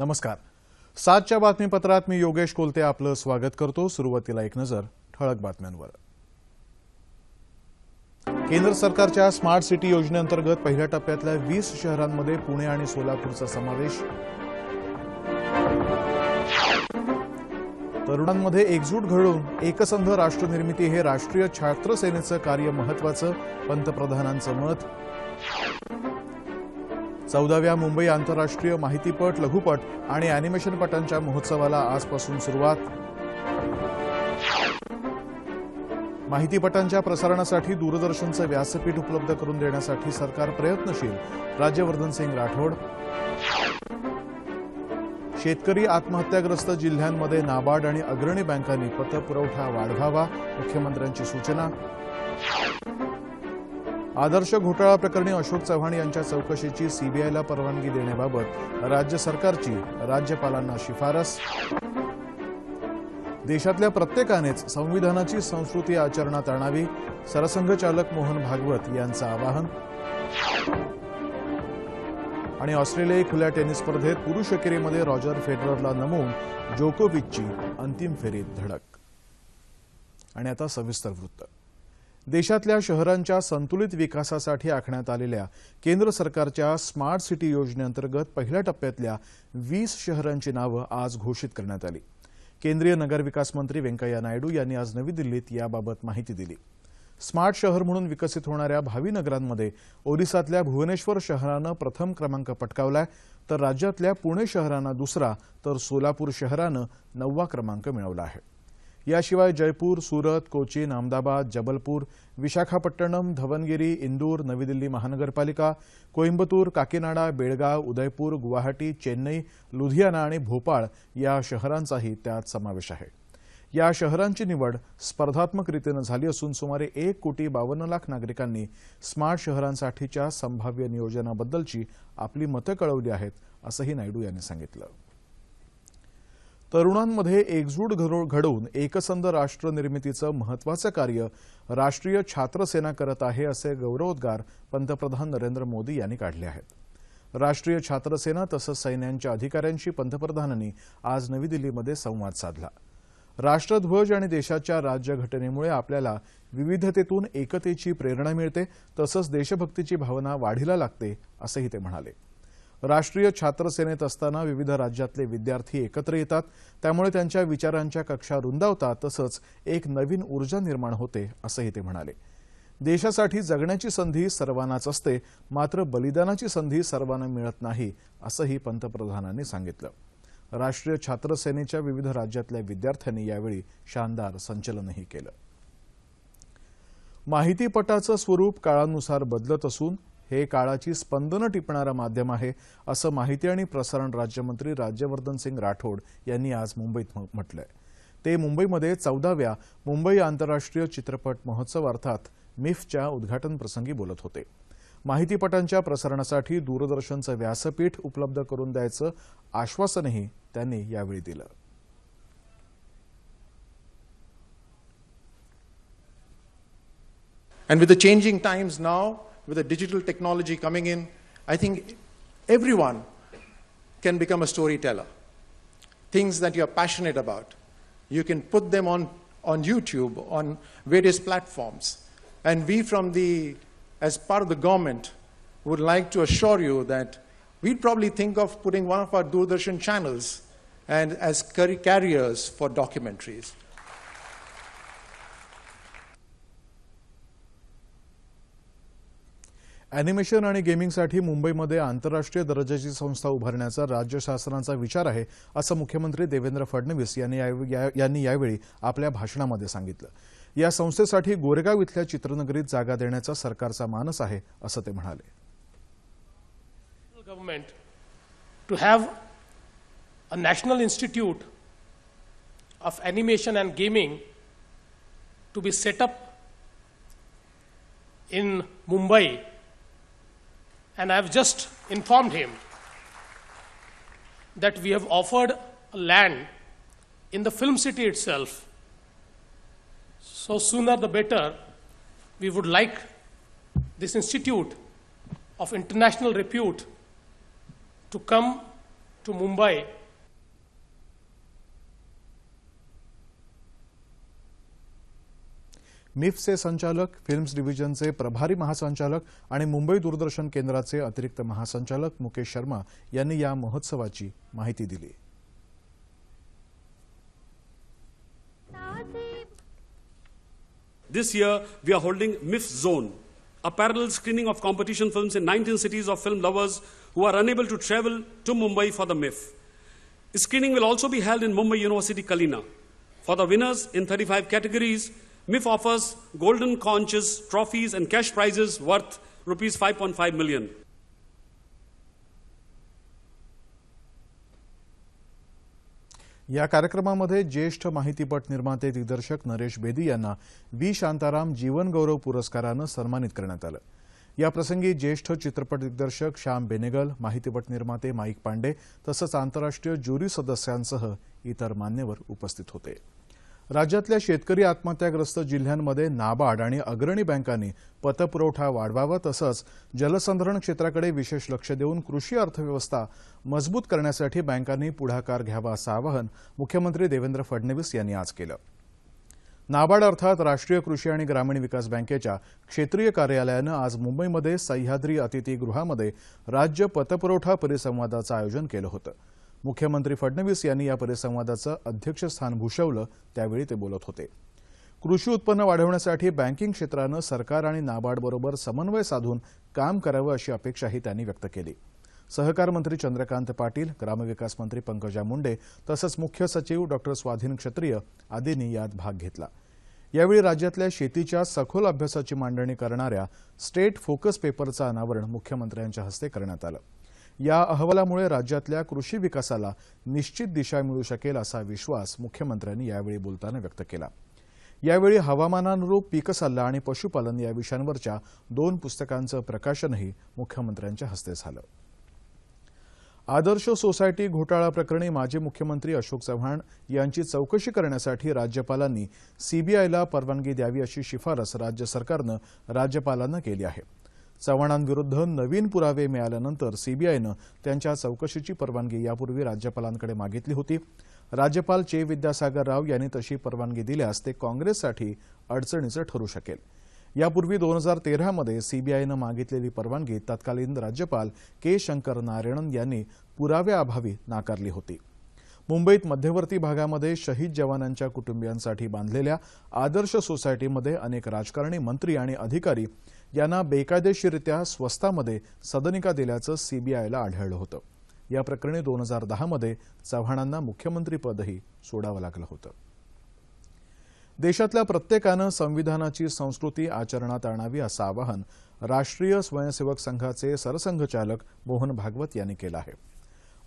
नमस्कार. सातच्या बातमीपत्रात मी योगेश कोलते आपलं स्वागत करतो. सुरुवातीला एक नजर ठळक बातम्यांवर. केंद्र सरकारच्या स्मार्ट सिटी योजनेअंतर्गत पहिल्या टप्प्यातल्या वीस शहरांमध्ये पुणे आणि सोलापूरचा समावेश. तरुणांमध्ये एकजूट घडवून एकसंध राष्ट्रनिर्मिती हे राष्ट्रीय छात्र सेनेचं कार्य महत्वाचं पंतप्रधानांचं मत. चौदाव्या मुंबई आंतरराष्ट्रीय माहितीपट लघुपट आणि अॅनिमेशनपटांच्या महोत्सवाला आजपासून सुरुवात. माहितीपटांच्या प्रसारणासाठी दूरदर्शनचं व्यासपीठ उपलब्ध करून देण्यासाठी सरकार प्रयत्नशील. राज्यवर्धन सिंग राठोड. शेतकरी आत्महत्याग्रस्त जिल्ह्यांमध्ये नाबार्ड आणि अग्रणी बँकांनी पतपुरवठा वाढवावा मुख्यमंत्र्यांची सूचना. आदर्श घोटाळा प्रकरणी अशोक चव्हाण यांच्या चौकशीची सीबीआयला परवानगी देण्याबाबत राज्य सरकारची राज्यपालांना शिफारस. देशातल्या प्रत्येकानेच संविधानाची संस्कृती आचरणात आणावी सरसंघचालक मोहन भागवत यांचं आवाहन. आणि ऑस्ट्रेलियाई खुल्या टेनिस स्पर्धेत पुरुष एकेरीमध्ये रॉजर फेडररला नमवून जोकोविचची अंतिम फेरीत धडक. आणि आता सविस्तर वृत्त. देशातल्या शहरांच्या संतुलित विकासासाठी आखण्यात आलेल्या केंद्र सरकारच्या स्मार्ट सिटी योजनेअंतर्गत पहिल्या टप्प्यातल्या वीस शहरांची नावं आज घोषित करण्यात आली. केंद्रीय नगरविकास मंत्री व्यंकय्या नायडू यांनी आज नवी दिल्लीत याबाबत माहिती दिली. स्मार्ट शहर म्हणून विकसित होणाऱ्या भावी नगरांमध्ये ओदिसातल्या भुवनेश्वर शहरानं प्रथम क्रमांक पटकावलाय तर राज्यातल्या पुणे शहरानं दुसरा तर सोलापूर शहरानं नववा क्रमांक मिळवला आहे. याशिवाय जयपूर सुरत कोचीन अहमदाबाद जबलपूर विशाखापट्टणम धवनगिरी इंदूर नवी दिल्ली महानगरपालिका कोइंबतूर काकीनाडा बेळगाव उदयपूर गुवाहाटी चेन्नई लुधियाना आणि भोपाळ या शहरांचाही त्यात समावेश आहे. या शहरांची निवड स्पर्धात्मक रीतीनं झाली असून सुमारे एक कोटी बावन्न लाख नागरिकांनी स्मार्ट शहरांसाठीच्या संभाव्य नियोजनाबद्दलची आपली मतं कळवली आहेत असंही नायडू यांनी सांगितलं. तरुणांमध्ये एकजूट घडवून एकसंध राष्ट्र निर्मितीचं महत्वाचं कार्य राष्ट्रीय छात्र सेना करत आहे असे गौरवोद्गार पंतप्रधान नरेंद्र मोदी यांनी काढले आहेत. राष्ट्रीय छात्र सेना तसंच सैन्यांच्या अधिकाऱ्यांशी पंतप्रधानांनी आज नवी दिल्लीमध्ये संवाद साधला. राष्ट्रध्वज आणि देशाच्या राज्यघटनेमुळे आपल्याला विविधतेतून एकतेची प्रेरणा मिळते तसंच देशभक्तीची भावना वाढीला लागते असंही ते म्हणाले. राष्ट्रीय छात्र सेनेत असताना विविध राज्यातले विद्यार्थी एकत्र येतात. त्यामुळे त्यांच्या विचारांच्या कक्षा रुंदावतात तसंच एक नवीन ऊर्जा निर्माण होते असंही ते म्हणाले. देशासाठी जगण्याची संधी सर्वांनाच असते मात्र बलिदानाची संधी सर्वांना मिळत नाही असंही पंतप्रधानांनी सांगितलं. राष्ट्रीय छात्र सेनेच्या विविध राज्यातल्या विद्यार्थ्यांनी यावेळी शानदार संचलनही केलं. माहितीपटाचं स्वरूप काळानुसार बदलत असून हे काळाची स्पंदनं टिपणारं माध्यम आहे असं माहिती आणि प्रसारण राज्यमंत्री राज्यवर्धन सिंग राठोड यांनी आज मुंबईत म्हटलं म्हटलंय. ते मुंबईमध्ये चौदाव्या मुंबई आंतरराष्ट्रीय चित्रपट महोत्सव अर्थात मिफच्या उद्घाटन प्रसंगी बोलत होते. माहितीपटांच्या प्रसारणासाठी दूरदर्शनचं व्यासपीठ उपलब्ध करून द्यायचं आश्वासनही त्यांनी यावेळी दिलं. And with the changing times now, with the digital technology coming in, I think everyone can become a storyteller. Things that you're passionate about, you can put them on, on YouTube, on various platforms. And we, from the, as part of the government, would like to assure you that we'd probably think of putting one of our Doordarshan channels and as carriers for documentaries. Animation आणि गेमिंगसाठी मुंबईमध्ये आंतरराष्ट्रीय दर्जाची संस्था उभारण्याचा राज्य शासनाचा विचार आहे असं मुख्यमंत्री देवेंद्र फडणवीस यांनी यावेळी यांनी यावेळी आपल्या भाषणामध्ये सांगितलं. या संस्थेसाठी गोरेगाव इथल्या चित्रनगरीत जागा देण्याचा सरकारचा मानस आहे असं ते म्हणाले. Government to have a national institute of animation and gaming to be set up in Mumbai And I've just informed him that we have offered land in the film city itself. So, sooner the better, we would like this institute of international repute to come to Mumbai मिफ्सचे संचालक films डिव्हिजनचे प्रभारी महासंचालक आणि मुंबई दूरदर्शन केंद्राचे अतिरिक्त महासंचालक मुकेश शर्मा यांनी या महोत्सवाची माहिती दिली This year, we are holding MIF Zone, a parallel screening of competition films in 19 cities of film lovers who are unable to travel to Mumbai for the MIF. The Screening will also be held in Mumbai University Kalina. For the winners in 35 categories, MIF offers golden conches, trophies, and cash prizes worth rupees 5.5 million. या कार्यक्रमामध्ये ज्येष्ठ माहितीपट निर्माते दिग्दर्शक नरेश बेदी यांना V. Shantaram जीवनगौरव पुरस्कारानं सन्मानित करण्यात आलं. याप्रसंगी ज्येष्ठ चित्रपट दिग्दर्शक श्याम बेनेगल माहितीपट निर्माते माईक पांडे तसंच आंतरराष्ट्रीय ज्युरी सदस्यांसह इतर मान्यवर उपस्थित होते. राज्यातल्या शेतकरी आत्महत्याग्रस्त जिल्ह्यांमध्ये नाबार्ड आणि अग्रणी बँकांनी पतपुरवठा वाढवावा तसंच जलसंधारण क्षेत्राकडे विशेष लक्ष देऊन कृषी अर्थव्यवस्था मजबूत करण्यासाठी बँकांनी पुढाकार घ्यावा असं आवाहन मुख्यमंत्री देवेंद्र फडणवीस यांनी आज केलं. नाबार्ड अर्थात राष्ट्रीय कृषी आणि ग्रामीण विकास बँकेच्या क्षेत्रीय कार्यालयानं आज मुंबईमध्ये सह्याद्री अतिथीगृहामध्ये राज्य पतपुरवठा परिसंवादाचं आयोजन केलं होतं. मुख्यमंत्री फडणवीस यांनी या परिसंवादाचं अध्यक्षस्थान भूषवलं त्यावेळी ते बोलत होते. कृषी उत्पन्न वाढवण्यासाठी बँकिंग क्षेत्रानं सरकार आणि नाबार्डबरोबर समन्वय साधून काम करावं अशी अपेक्षाही त्यांनी व्यक्त केली. सहकार मंत्री चंद्रकांत पाटील ग्रामविकास मंत्री पंकजा मुंडे तसंच मुख्य सचिव डॉक्टर स्वाधीन क्षत्रिय आदींनी यात भाग घेतला. यावेळी राज्यातल्या शेतीच्या सखोल अभ्यासाची मांडणी करणाऱ्या स्टेट फोकस पेपरचं अनावरण मुख्यमंत्र्यांच्या हस्ते करण्यात आलं. या अहवालामुळे राज्यातल्या कृषी विकासाला निश्चित दिशा मिळू शकेल असा विश्वास मुख्यमंत्र्यांनी यावेळी बोलताना व्यक्त केला. यावेळी हवामानानुरूप पीकसल्ला आणि पशुपालन या विषयांवरच्या दोन पुस्तकांचं प्रकाशनही मुख्यमंत्र्यांच्या हस्ते झालं. आदर्श सोसायटी घोटाळा प्रकरणी माजी मुख्यमंत्री अशोक चव्हाण यांची चौकशी करण्यासाठी राज्यपालांनी सीबीआयला परवानगी द्यावी अशी शिफारस राज्य सरकारनं राज्यपालांना केली आहे. चव्हाणांविरुद्ध नवीन पुरावे मिळाल्यानंतर सीबीआयनं त्यांच्या चौकशीची परवानगी यापूर्वी राज्यपालांकडे मागितली होती. राज्यपाल चे विद्यासागर राव यांनी तशी परवानगी दिल्यास ते काँग्रेससाठी अडचणीचं ठरू शकेल. यापूर्वी दोन हजार तेरामध्ये सीबीआयनं मागितलेली परवानगी तत्कालीन राज्यपाल के शंकर नारायणन यांनी पुराव्याअभावी नाकारली होती. मुंबईत मध्यवर्ती भागामध्ये शहीद जवानांच्या कुटुंबियांसाठी बांधलेल्या आदर्श सोसायटीमध्ये अनेक राजकारणी मंत्री आणि अधिकारी यांना बेकायदेशीरित्या स्वस्तामध्ये सदनिका दिल्याचं सीबीआयला आढळलं होतं. या प्रकरणी दोन हजार दहामध्ये चव्हाणांना मुख्यमंत्रीपदही सोडावं लागलं होतं. देशातल्या प्रत्येकानं संविधानाची संस्कृती आचरणात आणावी असं आवाहन राष्ट्रीय स्वयंसेवक संघाचे सरसंघचालक मोहन भागवत यांनी केलं आहे.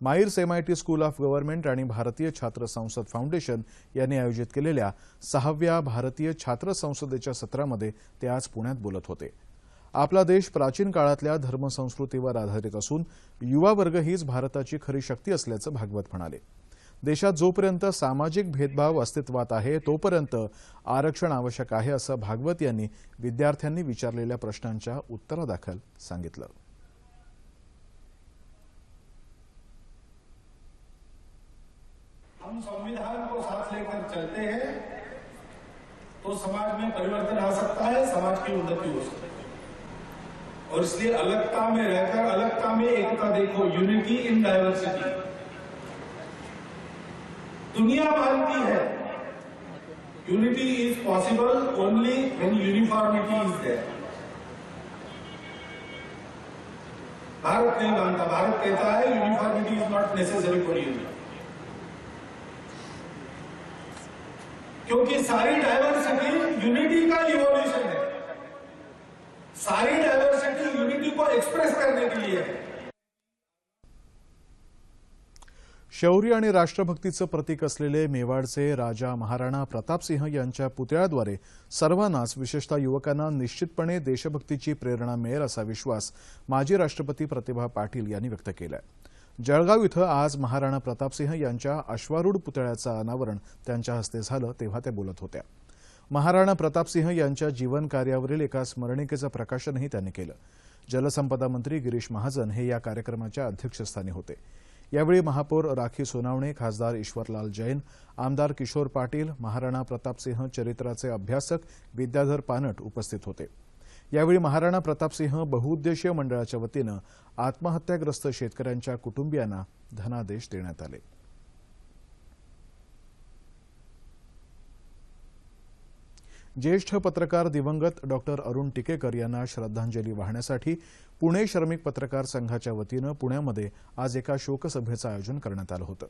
MAEER's MIT school of government आणि भारतीय छात्र संसद फाउंडेशन यांनी आयोजित केलेल्या सहाव्या भारतीय छात्र संसदेच्या सत्रामध्ये ते आज पुण्यात बोलत होते. आपला देश प्राचीन काळातल्या धर्मसंस्कृतीवर आधारित असून युवा वर्ग हीच भारताची खरी शक्ती असल्याचं भागवत म्हणाले. देशात जोपर्यंत सामाजिक भेदभाव अस्तित्वात आहे तोपर्यंत आरक्षण आवश्यक आहे असं भागवत यांनी विद्यार्थ्यांनी विचारलेल्या प्रश्नांच्या उत्तरादाखल सांगितलं. हम संविधान को साथ लेकर चलते हैं तो समाज में परिवर्तन आ सकता है समाज की उन्नति हो सकती है। और इसलिए अलगता में रहकर, अलगता में एकता देखो यूनिटी इन डायवर्सिटी दुनिया भर की है। Unity is possible only when uniformity is there Bharat नहीं मानता। भारत कहता है uniformity is not necessary for unity क्योंकि सारी डायवर्सिटी यूनिटी का इवोल्यूशन है। सारी डायवर्सिटी यूनिटी को एक्सप्रेस करने के लिए। है शौर्य आणि राष्ट्रभक्तीचं प्रतीक असलेले मेवाडचे राजा महाराणा प्रतापसिंह यांच्या पुतळ्याद्वारे सर्वांनाच विशेषतः युवकांना निश्चितपणे देशभक्तीची प्रेरणा मिळेल असा विश्वास माजी राष्ट्रपती प्रतिभा पाटील यांनी व्यक्त केला जळगाव इथं आज महाराणा प्रतापसिंह यांच्या अश्वारूढ पुतळ्याचं अनावरण त्यांच्या हस्ते झालं तेव्हा ते बोलत होत्या. महाराणा प्रतापसिंह यांच्या जीवन कार्यावरील एका स्मरणिकेचं प्रकाशनही त्यांनी केलं. जलसंपदा मंत्री गिरीश महाजन हे या कार्यक्रमाच्या अध्यक्षस्थानी होते. यावेळी महापौर राखी सोनावणे खासदार ईश्वरलाल जैन आमदार किशोर पाटील महाराणा प्रतापसिंह चरित्राचे अभ्यासक विद्याधर पानट उपस्थित होते. यावेळी महाराणा प्रतापसिंह बहुउद्देशीय मंडळाच्या वतीनं आत्महत्याग्रस्त शेतकऱ्यांच्या कुटुंबियांना धनादेश देण्यात आले. ज्येष्ठ पत्रकार दिवंगत डॉक्टर अरुण टिकेकर यांना श्रद्धांजली वाहण्यासाठी पुणे श्रमिक पत्रकार संघाच्या वतीनं पुण्यामध्ये आज एका शोकसभेचं आयोजन करण्यात आलं होतं.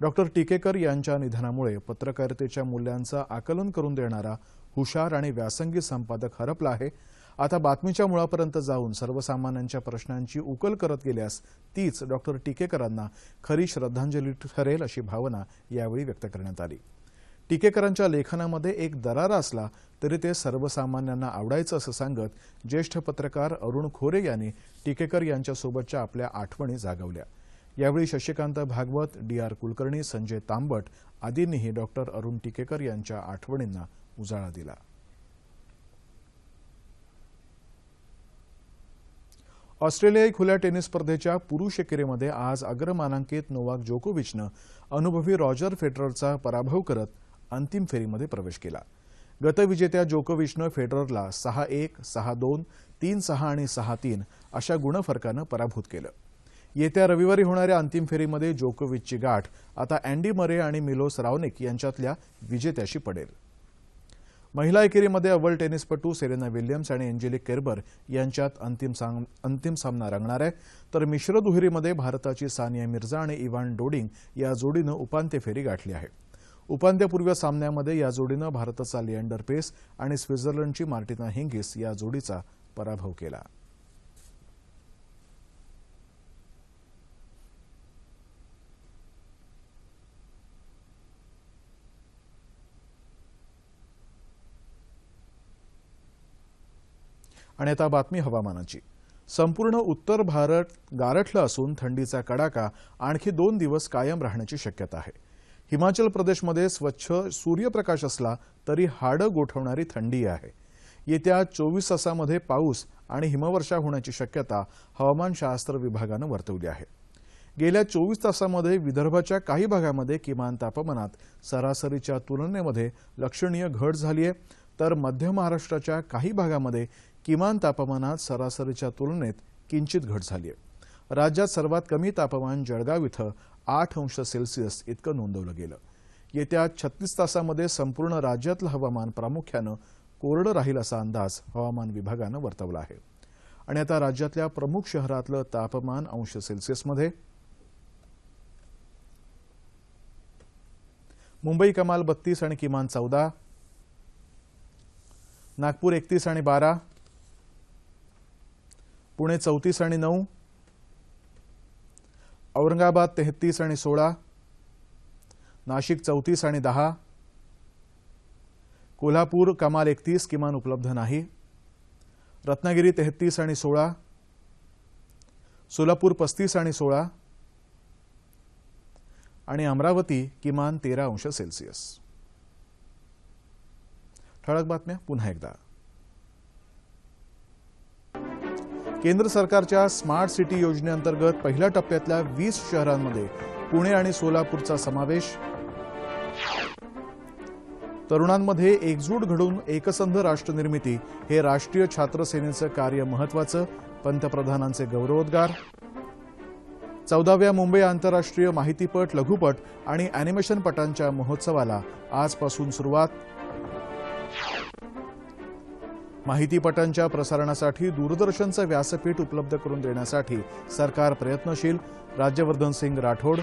डॉक्टर टिकेकर यांच्या निधनामुळे पत्रकारितेच्या मूल्यांचं आकलन करून देणारा हुशार आणि व्यासंगी संपादक हरपला आहे. आता बातमीच्या मुळापर्यंत जाऊन सर्वसामान्यांच्या प्रश्नांची उकल करत गेल्यास तीच डॉक्टर टिकेकरांना खरी श्रद्धांजली ठरेल अशी भावना यावेळी व्यक्त करण्यात आली. टीकेकरांच्या लेखनामध्ये एक दरारा असला तरी ते सर्वसामान्यांना आवडायचं असं सांगत ज्येष्ठ पत्रकार अरुण खोरे यांनी टीकेकर यांच्यासोबतच्या आपल्या आठवणी जागवल्या. यावेळी शशिकांत भागवत डी आर कुलकर्णी संजय तांबट आदींनीही डॉक्टर अरुण टिकेकर यांच्या आठवणींना उजाळा दिला. ऑस्ट्रेलियाई खुल्या टेनिस स्पर्धेच्या पुरुष एकेरीमध्ये आज अग्रमानांकित नोवाक जोकोविचनं अनुभवी रॉजर फेडररचा पराभव करत अंतिम फेरीमध्ये प्रवेश केला. गतविजेत्या जोकोविचनं फेडररला सहा एक सहा दोन तीन सहा आणि सहा तीन अशा गुणफरकानं पराभूत केलं. येत्या रविवारी होणाऱ्या अंतिम फेरीमध्ये जोकोविचची गाठ आता अँडी मरे आणि मिलोस रावनिक यांच्यातल्या विजेत्याशी पडेल. महिला एकेरीमध्ये अव्वल टेनिसपटू सेरेना विल्यम्स आणि एंजेलिक केरबर यांच्यात अंतिम साम- अंतिम सामना रंगणार आहे. तर मिश्र दुहेरीमध्ये भारताची सानिया मिर्झा आणि इव्हान डोडिंग या जोडीनं उपांत्य फेरी गाठली आहे. उपांत्यपूर्व सामन्यामध्ये या जोडीनं भारताचा लिएंडर पेस आणि स्वित्झर्लंडची मार्टिना हिंगिस या जोडीचा पराभव केला. आणि आता बातमी हवामानाची. संपूर्ण उत्तर भारत गारठलं असून थंडीचा कडाका आणखी दोन दिवस कायम राहण्याची शक्यता आहे. हिमाचल प्रदेशमध्ये स्वच्छ सूर्यप्रकाश असला तरी हाडं गोठवणारी थंडी आहे. येत्या चोवीस तासामध्ये पाऊस आणि हिमवर्षा होण्याची शक्यता हवामानशास्त्र विभागानं वर्तवली आहे. गेल्या चोवीस तासामध्ये विदर्भाच्या काही भागामध्ये किमान तापमानात सरासरीच्या तुलनेमध्ये लक्षणीय घट झाली आहे तर मध्य महाराष्ट्राच्या काही भागामध्ये किमान तापमानात सरासरीच्या तुलनेत किंचित घट झाली आहे राज्यात सर्वात कमी तापमान जळगाव इथं आठ अंश सेल्सिअस इतकं नोंदवलं गेलं. येत्या छत्तीस तासामध्ये संपूर्ण राज्यातलं हवामान प्रामुख्यानं कोरडं राहील असा अंदाज हवामान विभागानं वर्तवला आहे. आणि आता राज्यातल्या प्रमुख शहरातलं तापमान अंश सेल्सिअसमध्ये. मुंबई कमाल बत्तीस आणि किमान चौदा. नागपूर एकतीस आणि बारा. पुणे चौतीस आणि नऊ. औरंगाबाद तेहतीस आणि सोळा नाशिक चौतीस आणि दहा कोल्हापूर कमाल एकतीस किमान उपलब्ध नाही रत्नागिरी तेहतीस आणि सोळा सोलापूर पस्तीस आणि सोळा आणि अमरावती किमान तेरा अंश सेल्सिअस. ठळक बातम्या पुन्हा एकदा. केंद्र सरकारच्या स्मार्ट सिटी योजनेअंतर्गत पहिल्या टप्प्यातल्या वीस शहरांमध्ये पुणे आणि सोलापूरचा समावेश. तरुणांमध्ये एकजूट घडून एकसंध राष्ट्रनिर्मिती हे राष्ट्रीय छात्र सेनेचं कार्य महत्वाचं पंतप्रधानांचे गौरवोद्गार. चौदाव्या मुंबई आंतरराष्ट्रीय माहितीपट लघुपट आणि अॅनिमेशनपटांच्या महोत्सवाला आजपासून सुरुवात. माहितीपटांच्या प्रसारणासाठी दूरदर्शनचं व्यासपीठ उपलब्ध करून देण्यासाठी सरकार प्रयत्नशील. राज्यवर्धन सिंग राठोड.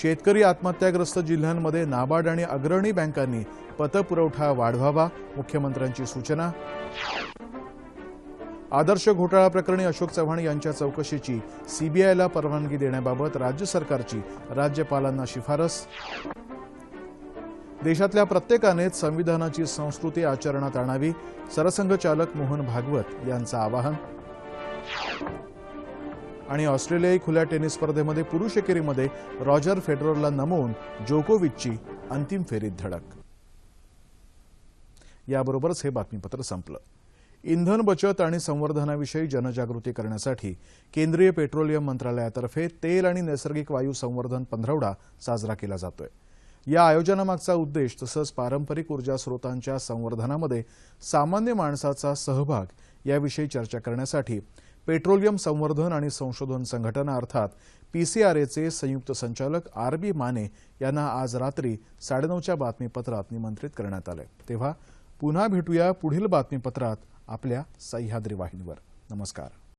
शेतकरी आत्महत्याग्रस्त जिल्ह्यांमध्ये नाबार्ड आणि अग्रणी बँकांनी पतपुरवठा वाढवावा मुख्यमंत्र्यांची सूचना. आदर्श घोटाळा प्रकरणी अशोक चव्हाण यांच्या चौकशीची सीबीआयला परवानगी देण्याबाबत राज्य सरकारची राज्यपालांना शिफारस. देशातल्या प्रत्येकानेच संविधानाची संस्कृती आचरणात आणावी सरसंघचालक मोहन भागवत यांचं आवाहन. आणि ऑस्ट्रेलियाई खुल्या टेनिस स्पर्धेमध्ये पुरुष एकेरीमध्ये रॉजर फेडररला नमवून जोकोविचची अंतिम फेरीत धडक. याबरोबरच हे बातमीपत्र संपलं. इंधन बचत आणि संवर्धनाविषयी जनजागृती करण्यासाठी केंद्रीय पेट्रोलियम मंत्रालयातर्फे तेल आणि नैसर्गिक वायू संवर्धन पंधरवडा साजरा केला जातोय. या आयोजनामागचा उद्देश तसंच पारंपरिक ऊर्जा स्रोतांच्या संवर्धनामध्ये सामान्य माणसाचा सहभाग याविषयी चर्चा करण्यासाठी पेट्रोलियम संवर्धन आणि संशोधन संघटना अर्थात पीसीआरएचे संयुक्त संचालक आर बी माने यांना आज रात्री साडेनऊच्या बातमीपत्रात निमंत्रित करण्यात आले. तेव्हा पुन्हा भेटूया पुढील बातमीपत्रात आपल्या सह्याद्री वाहिनीवर. नमस्कार.